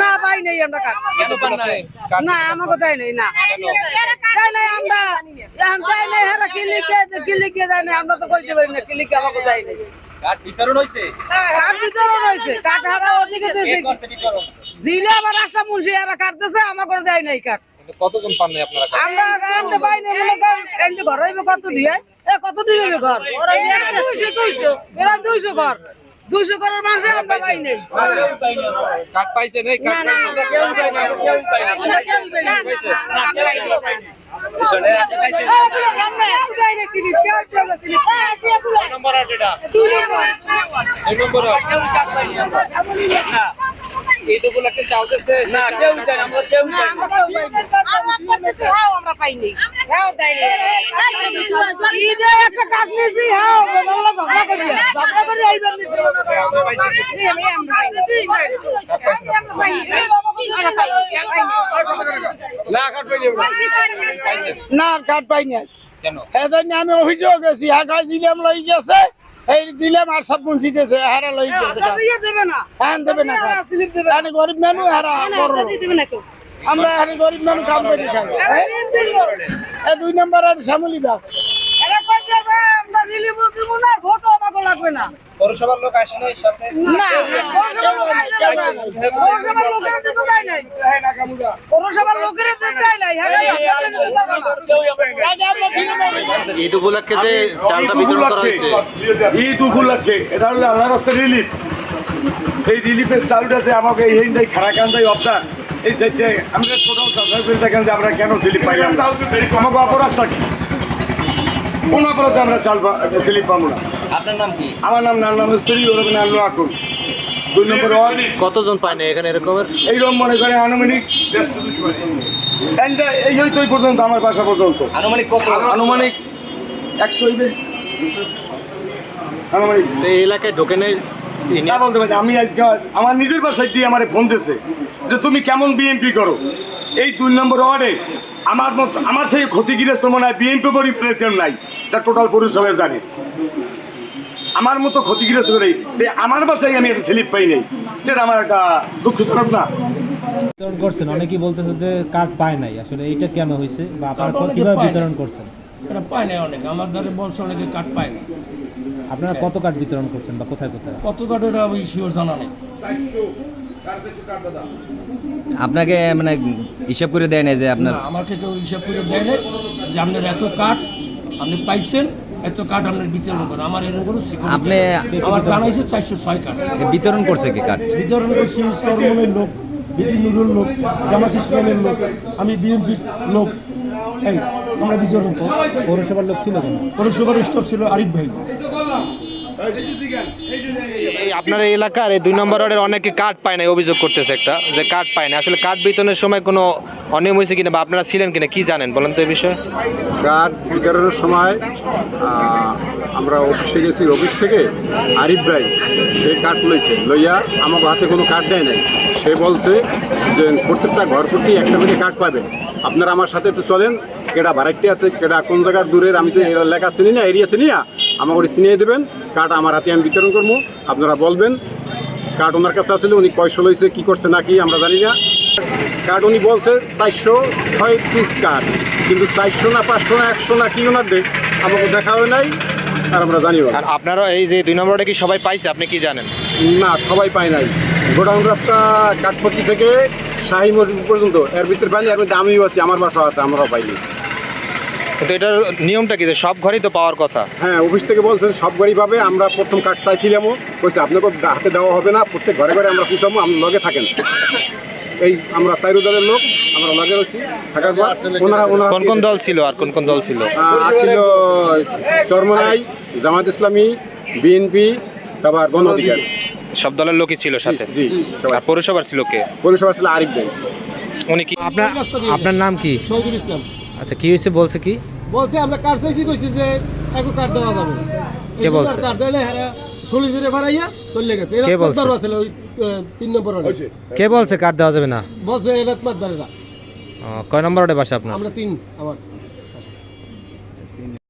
না পাই নাই। আমরা কাঠ। কেন না আমাকে দেয় নাই না। দেয় নাই আমরা। দেয় নাই হেরা কিলিকে কিলিকে দেয় নাই আমরা তো কইতে পারি না কিলিকে আমাকে দেয় নাই। কাট বিতরণ হইছে? হ্যাঁ, কাঠ বিতরণ হয়েছে কাঠ হারা ওদিকে দিয়েছে। কে করছে বিতরণ? জিলে আবার আশা মুন্সি এরা কাটতেছে আমাকে দেয় নাই কাঠ। কতজন পান নাই আপনারা কাট? আমরা আনতে পাই নাই মনে করেন এই যে ঘর হইবে কত দিয়ে? এ কত দিয়ে ঘর? দুইশো দুইশো। এরা দুইশো ঘর। দুইশো ঘরের মাংস আমরা পাই নাই কাট পাইছে নাই কাট না, না, পাইছে না, কেউ পাই না কেউ দেয় নাই সিলিপ, কেউ দেয় না সিলিপ। এই, আছে এগুলো। নম্বর আছে এটা দুই নম্বর। এই নম্বর কেউ কাট পাই না এই তো বলে একটা চাউতেছে না কেউ দেয় না, আমরা কেউ দেয় আমরা কেউ হ্যাঁ। হ্যাঁ। ঈদে একটা কাঠ নিয়েছি, হ্যাঁ, ঝগড়া করি ঝগড়া করি এইবার নিয়েছি। আমরা পাইছি কি? এই, আমি আমরা পাই নাই। আমরা পাই নাই। আমরা না কাট পাইলে পাইছে না কার্ড পাই নাই কেন এজন্য আমি অভিযোগ গেছি একা দিলাম লই গেছে এই দিলাম আর সব মুন্সি দিয়েছে হারা লই গেছে দিয়ে দেবে না। হ্যাঁ দেবে না হ্যাঁ, স্লিপ দেবে না। আমি গরিব মানুষ হারা করল দেবে না আমরা এখানে গরিব মানুষ কাম করে খাই এই দুই নম্বর আর শ্যামলি দাও এরা কইছে যে আমরা রিলিফ দিব না, ভোটও আমাকে লাগবে না। পৌরসভার লোক আসে নাই সাথে না, পৌরসভার লোক আইছে না। পৌরসভার লোকেরা তো দেয় নাই। পৌরসভার লোকেরা তো দেয় নাই। হ্যাঁ, ঈদ উপলক্ষে যে চালটা বিতরণ করা হয়েছে। ঈদ উপলক্ষে এটা হলো আল্লাহ রিলিফ এই রিলিফের চালটা যে আমাকে এই হিন্দাই খারাকান্দাই অবদান এই সাইডে আমরা টোটাল চাষার করে থাকেন যে আমরা কেন স্লিপ পাইলাম আমাকে অপরাধটা কি? কোন অপরাধে আমরা চাল স্লিপ পাবো না? আপনার নাম কি? আমার নাম নান্না মিস্ত্রি ওরকম নাম আকুল। দুই নম্বর কতজন পায় না এখানে এরকমের? এইরকম মনে করে আনুমানিক এই হয়তো এই পর্যন্ত আমার বাসা পর্যন্ত। আনুমানিক কত? আনুমানিক একশো হইবে। আনুমানিক। এই এলাকায় ঢোকে নেই? না বলতে পারছি আমি আজকে আমার নিজের বাসায় দিয়ে আমার ফোন দিয়েছে যে তুমি কেমন বিএনপি করো? এই দুই নম্বর ওয়ার্ডে আমার মতো আমার সেই ক্ষতিগ্রস্ত মনে হয় বিএনপি পরিপ্রের কেউ নাই। এটা টোটাল পরিষদের জানে। আমার মতো ক্ষতিগ্রস্ত করে আমার বাসায় আমি একটা স্লিপ পাই নাই। এটা আমার একটা দুঃখজনক না? বিতরণ করছেন? অনেকেই বলতেছে যে কার্ড পায় নাই। আসলে এইটা কেন হয়েছে বা আপনারা কীভাবে বিতরণ করছেন? এটা পায় না অনেকে। আমার ধরে বলছে অনেকে কাঠ পায় না আপনারা কত কার্ড বিতরণ করছেন বা কোথায় কোথায়? কত কাঠের আমি শিওর জানা নেই। আপনাকে মানে হিসাব করে দেয় না যে আপনার আমাকে কেউ হিসাব করে দেয় না যে আপনার এত কাঠ আপনি পাইছেন এত কাঠ আপনার বিতরণ করেন। আমার এরকম কোনো আপনি আমার জানাইছে চারশো ছয় কাঠ বিতরণ করছে কি কার্ড বিতরণ করছে সরমনের লোক বিপি লোক, জামাত ইসলামের লোক, আমি বিএনপির লোক। এই, আমরা করি পৌরসভার লোক ছিল পৌরসভার স্টাফ ছিল আরিফ ভাই। আপনার এই এলাকার এই দুই নম্বর ওয়ার্ডের অনেকে কার্ড পায় না অভিযোগ করতেছে একটা, যে কার্ড পায় না। আসলে কার্ড বিতরণের সময় কোনো অনিয়ম হয়েছে কিনা বা আপনারা ছিলেন কিনা, কি জানেন? বলেন তো এই বিষয়ে। কার্ড বিতরণের সময় আমরা অফিসে গেছি, অফিস থেকে আরিফ ভাই, সে কার্ড লইছে। লইয়া আমাকে হাতে কোনো কার্ড দেয় নাই। সে বলছে যে প্রত্যেকটা ঘর প্রতি একটা করে কার্ড পাবেন আপনারা আমার সাথে একটু চলেন, কেডা ভাড়াইতে আছে, কেডা কোন জায়গার দূরের, আমি তো এলাকা চিনি না এরিয়া চিনি না। আমাকে ওটা চিনিয়ে দেবেন কার্ড আমার হাতে আমি বিতরণ করব। আপনারা বলবেন কার্ড ওনার কাছে আসলে উনি পয়সা লইছে কী করছে না কি আমরা জানি না। কার্ড উনি বলছে চারশো ছয় পিস কার্ড কিন্তু চারশো না পাঁচশো না একশো না কি ওনার দেখ আমাকে দেখা হয় নাই আর আমরা জানিও না। আর আপনারা এই যে দুই নম্বরটা কি সবাই পাইছে আপনি কি জানেন? না সবাই পায় নাই। গোডাউন রাস্তা কাঠপট্টি থেকে শাহী মসজিদ পর্যন্ত এর ভিতরে পাইনি এর মধ্যে আমিও আছি আমার বাসা আছে আমরাও পাইনি। কিন্তু এটার নিয়মটা কি যে সব ঘরেই তো পাওয়ার কথা? হ্যাঁ অফিস থেকে বলছে সব ঘরেই পাবে আমরা প্রথম কার্ড চাইছিলামও কইছে আপনাকে হাতে দেওয়া হবে না প্রত্যেক ঘরে ঘরে আমরা পুষাবো আমরা লগে থাকেন। এই আমরা সাইরুদারের লোক আমরা লগে রয়েছি থাকার পর ওনারা ওনারা কোন কোন দল ছিল আর কোন কোন দল ছিল? ছিল চরমনাই জামাত ইসলামী বিএনপি তারপর গণ অধিকার। সব দলের লোকই ছিল সাথে? জি আর পৌরসভার ছিল কে? পরিষেবা ছিল আরিফ ভাই উনি কি আপনার আপনার নাম কি? শহীদুল ইসলাম। আচ্ছা কি হয়েছে বলছে কি? বলছে আমরা কার্ড চাইছি কইছি যে এক কার্ড দেওয়া যাবে কে বলছে? কার্ড দিলে হ্যাঁ চল্লিশ দিনে ভাড়াইয়া চলে গেছে। এরা কে বলছে? ওই তিন নম্বর ওয়ার্ডে। কে বলছে কার্ড দেওয়া যাবে না? বলছে এরা তোমার বাড়িরা ও, কয় নম্বর ওটা বাসা আপনার? আমরা তিন আমার।